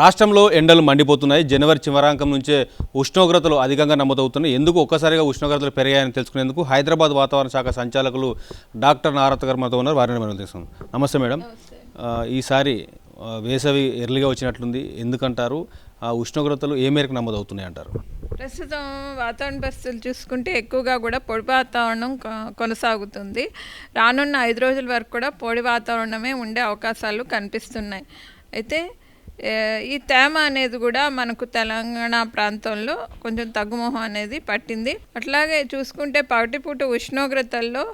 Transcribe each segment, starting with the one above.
రాష్ట్రంలో ఎండలు మండిపోతున్నాయి. జనవరి చివరాంకం నుంచే ఉష్ణోగ్రతలు అధికంగా నమోదవుతున్నాయి. ఎందుకు ఒక్కసారిగా ఉష్ణోగ్రతలు పెరిగాయని తెలుసుకునేందుకు హైదరాబాద్ వాతావరణ శాఖ సంచాలకులు డాక్టర్ నారత్ గారు మనతో ఉన్నారు. వారిని మనం తెలుసుకుందాం. నమస్తే మేడం. ఈసారి వేసవి ఎర్లీగా వచ్చినట్లుంది. ఎందుకంటారు? ఆ ఉష్ణోగ్రతలు ఏ మేరకు నమోదవుతున్నాయి అంటారు? ప్రస్తుతం వాతావరణ పరిస్థితులు చూసుకుంటే ఎక్కువగా కూడా పొడి వాతావరణం కొనసాగుతుంది. రానున్న ఐదు రోజుల వరకు కూడా పొడి వాతావరణమే ఉండే అవకాశాలు కనిపిస్తున్నాయి. అయితే ఈ తేమ అనేది కూడా మనకు తెలంగాణ ప్రాంతంలో కొంచెం తగ్గుముఖం అనేది పట్టింది. అట్లాగే చూసుకుంటే పగటిపూట ఉష్ణోగ్రతల్లో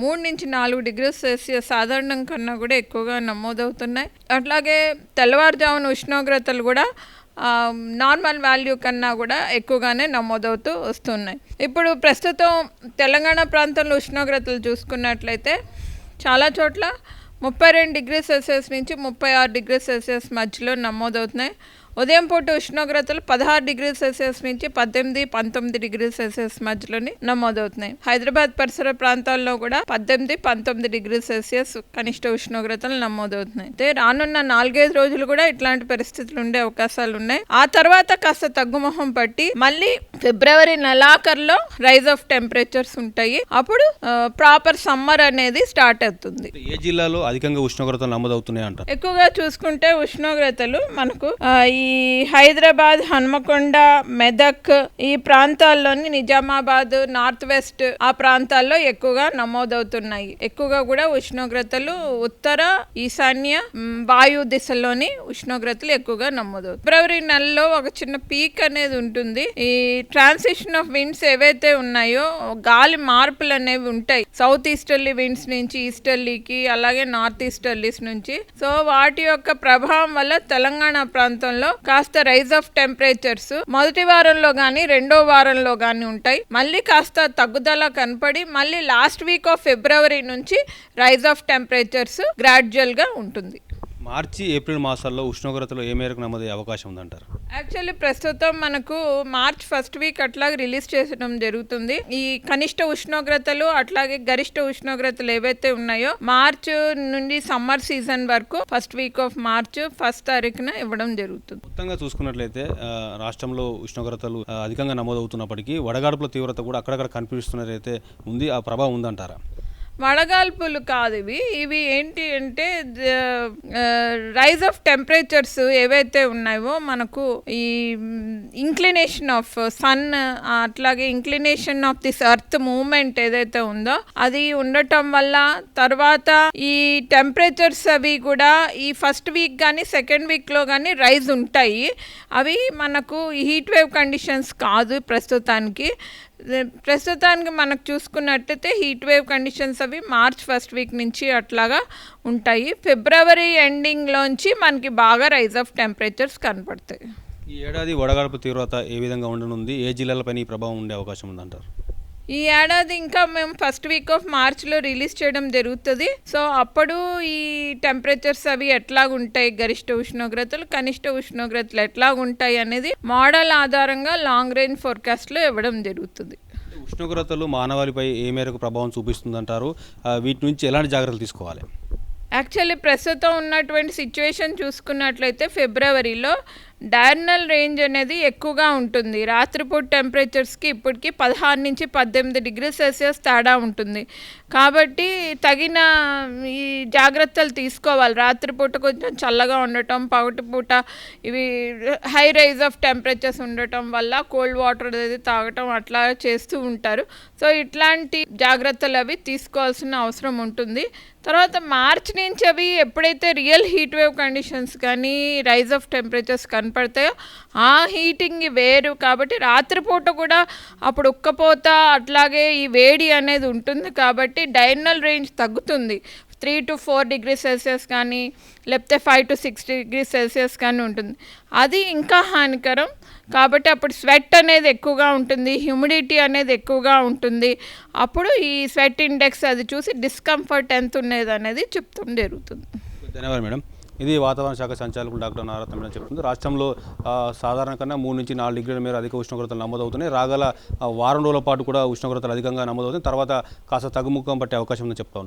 మూడు నుంచి నాలుగు డిగ్రీ సెల్సియస్ సాధారణం కన్నా కూడా ఎక్కువగా నమోదవుతున్నాయి. అట్లాగే తెల్లవారుజామున ఉష్ణోగ్రతలు కూడా నార్మల్ వాల్యూ కన్నా కూడా ఎక్కువగానే నమోదవుతూ వస్తున్నాయి. ఇప్పుడు ప్రస్తుతం తెలంగాణ ప్రాంతంలో ఉష్ణోగ్రతలు చూసుకున్నట్లయితే చాలా చోట్ల ముప్పై రెండు డిగ్రీ సెల్సియస్ నుంచి ముప్పై ఆరు డిగ్రీ సెల్సియస్ మధ్యలో నమోదవుతున్నాయి. ఉదయం పూట ఉష్ణోగ్రతలు పదహారు డిగ్రీ సెల్సియస్ నుంచి పద్దెనిమిది పంతొమ్మిది డిగ్రీ సెల్సియస్ మధ్యలోని నమోదవుతున్నాయి. హైదరాబాద్ పరిసర ప్రాంతాల్లో కూడా పద్దెనిమిది పంతొమ్మిది డిగ్రీ సెల్సియస్ కనిష్ట ఉష్ణోగ్రతలు నమోదవుతున్నాయి. అయితే రానున్న నాలుగైదు రోజులు కూడా ఇట్లాంటి పరిస్థితులు ఉండే అవకాశాలు ఉన్నాయి. ఆ తర్వాత కాస్త తగ్గుముఖం పట్టి మళ్ళీ ఫిబ్రవరి నెలాఖరులో రైజ్ ఆఫ్ టెంపరేచర్స్ ఉంటాయి. అప్పుడు ప్రాపర్ సమ్మర్ అనేది స్టార్ట్ అవుతుంది. ఏ జిల్లాలో అధికంగా ఉష్ణోగ్రతలు నమోదవుతున్నాయి అంటారు? ఎక్కువగా చూసుకుంటే ఉష్ణోగ్రతలు మనకు ఈ హైదరాబాద్ హన్మకొండ మెదక్ ఈ ప్రాంతాల్లోని నిజామాబాద్ నార్త్ వెస్ట్ ఆ ప్రాంతాల్లో ఎక్కువగా నమోదవుతున్నాయి. ఎక్కువగా కూడా ఉష్ణోగ్రతలు ఉత్తర ఈశాన్య వాయు దిశలోని ఉష్ణోగ్రతలు ఎక్కువగా నమోదవుతాయి ఫిబ్రవరి నెలలో ఒక చిన్న పీక్ అనేది ఉంటుంది. ఈ ట్రాన్సిషన్ ఆఫ్ విండ్స్ ఏవైతే ఉన్నాయో గాలి మార్పులు అనేవి ఉంటాయి. సౌత్ ఈస్టర్లీ విండ్స్ నుంచి ఈస్టర్లీకి అలాగే నార్త్ ఈస్టర్లీస్ నుంచి. సో వాటి యొక్క ప్రభావం వల్ల తెలంగాణ ప్రాంతంలో కాస్త రైజ్ ఆఫ్ టెంపరేచర్స్ మొదటి వారంలో కానీ రెండో వారంలో కానీ ఉంటాయి. మళ్ళీ కాస్త తగ్గుదల కనపడి మళ్ళీ లాస్ట్ వీక్ ఆఫ్ ఫిబ్రవరి నుంచి రైజ్ ఆఫ్ టెంపరేచర్స్ గ్రాడ్యువల్గా ఉంటుంది. మార్చి ఏప్రిల్ మాసాల్లో ఉష్ణోగ్రతలు ఏ మేరకు నమోదయ్యే అవకాశం ఉందంటారు? యాక్చువల్లీ ప్రస్తుతం మనకు మార్చ్ ఫస్ట్ వీక్ అట్లాగే రిలీజ్ చేయడం జరుగుతుంది. ఈ కనిష్ట ఉష్ణోగ్రతలు అట్లాగే గరిష్ట ఉష్ణోగ్రతలు ఏవైతే ఉన్నాయో మార్చ్ నుండి సమ్మర్ సీజన్ వరకు first week of March first తారీఖున ఇవ్వడం జరుగుతుంది. మొత్తంగా చూసుకున్నట్లయితే రాష్ట్రంలో ఉష్ణోగ్రతలు అధికంగా నమోదవుతున్నప్పటికీ వడగాడుపుల తీవ్రత కూడా అక్కడక్కడ కనిపిస్తున్నదైతే ఉంది ఆ ప్రభావం ఉందంటారా? వడగాల్పులు కాదు ఇవి. ఇవి ఏంటి అంటే రైజ్ ఆఫ్ టెంపరేచర్స్ ఏవైతే ఉన్నాయో మనకు ఈ ఇంక్లినేషన్ ఆఫ్ సన్ అట్లాగే inclination of this earth movement ఏదైతే ఉందో అది ఉండటం వల్ల తర్వాత ఈ టెంపరేచర్స్ అవి కూడా ఈ ఫస్ట్ వీక్ కానీ సెకండ్ వీక్లో కానీ రైజ్ ఉంటాయి. అవి మనకు హీట్ వేవ్ కండిషన్స్ కాదు ప్రస్తుతానికి. ప్రస్తుతానికి మనకు చూసుకున్నట్టయితే హీట్ వేవ్ కండిషన్స్ అవి మార్చ్ ఫస్ట్ వీక్ నుంచి అట్లాగా ఉంటాయి. ఫిబ్రవరి ఎండింగ్లోంచి మనకి బాగా రైజ్ ఆఫ్ టెంపరేచర్స్ కనపడతాయి. ఈ ఏడాది వడగాడుపు తీవ్రత ఏ విధంగా ఉండనుంది? ఏ జిల్లాలపైన ఈ ప్రభావం ఉండే అవకాశం ఉందంటారు? ఈ ఏడాది ఇంకా మేము ఫస్ట్ వీక్ ఆఫ్ మార్చ్లో రిలీజ్ చేయడం జరుగుతుంది. సో అప్పుడు ఈ టెంపరేచర్స్ అవి ఎట్లాగుంటాయి? గరిష్ట ఉష్ణోగ్రతలు కనిష్ట ఉష్ణోగ్రతలు ఎట్లాగుంటాయి అనేది మోడల్ ఆధారంగా లాంగ్ రేంజ్ ఫోర్కాస్ట్లో ఇవ్వడం జరుగుతుంది. ఉష్ణోగ్రతలు మానవాళిపై ఏ మేరకు ప్రభావం చూపిస్తుందంటారు? వీటి నుంచి ఎలాంటి జాగ్రత్తలు తీసుకోవాలి? యాక్చువల్లీ ప్రస్తుతం ఉన్నటువంటి సిచ్యువేషన్ చూసుకున్నట్లయితే ఫిబ్రవరిలో డైర్నల్ రేంజ్ అనేది ఎక్కువగా ఉంటుంది. రాత్రిపూట టెంపరేచర్స్కి ఇప్పటికి పదహారు నుంచి పద్దెనిమిది డిగ్రీ సెల్సియస్ తేడా ఉంటుంది. కాబట్టి తగిన ఈ జాగ్రత్తలు తీసుకోవాలి. రాత్రిపూట కొంచెం చల్లగా ఉండటం పగటిపూట ఇవి హై రైజ్ ఆఫ్ టెంపరేచర్స్ ఉండటం వల్ల కోల్డ్ వాటర్ అనేది తాగటం అట్లా చేస్తూ ఉంటారు. సో ఇట్లాంటి జాగ్రత్తలు అవి తీసుకోవాల్సిన అవసరం ఉంటుంది. తర్వాత మార్చ్ నుంచి అవి ఎప్పుడైతే రియల్ హీట్ వేవ్ కండిషన్స్ కానీ రైజ్ ఆఫ్ టెంపరేచర్స్ కనపడతాయో ఆ హీటింగ్ వేరు. కాబట్టి రాత్రిపూట కూడా అప్పుడు ఉక్కపోత అట్లాగే ఈ వేడి అనేది ఉంటుంది. కాబట్టి డైనల్ రేంజ్ తగ్గుతుంది. Three to four degree Celsius కానీ లేకపోతే five to six degree Celsius కానీ ఉంటుంది. అది ఇంకా హానికరం. కాబట్టి అప్పుడు స్వెట్ అనేది ఎక్కువగా ఉంటుంది హ్యూమిడిటీ అనేది ఎక్కువగా ఉంటుంది. అప్పుడు ఈ స్వెట్ ఇండెక్స్ అది చూసి డిస్కంఫర్ట్ ఎంత ఉన్నది అనేది చెప్తాం జరుగుతుంది. ధన్యవాదాలు మేడం. ఇది వాతావరణ శాఖ సంచాలకులు డాక్టర్ నారత్న మేడం చెప్తుంది. రాష్ట్రంలో సాధారణ కన్నా మూడు నుంచి నాలుగు డిగ్రీల మేర అధిక ఉష్ణోగ్రతలు నమోదవుతున్నాయి. రాగల వారం రోజుల పాటు కూడా ఉష్ణోగ్రతలు అధికంగా నమోదవుతున్నాయి. తర్వాత కాస్త తగ్గుముఖం పట్టే అవకాశం ఉందని చెప్తా ఉన్నారు.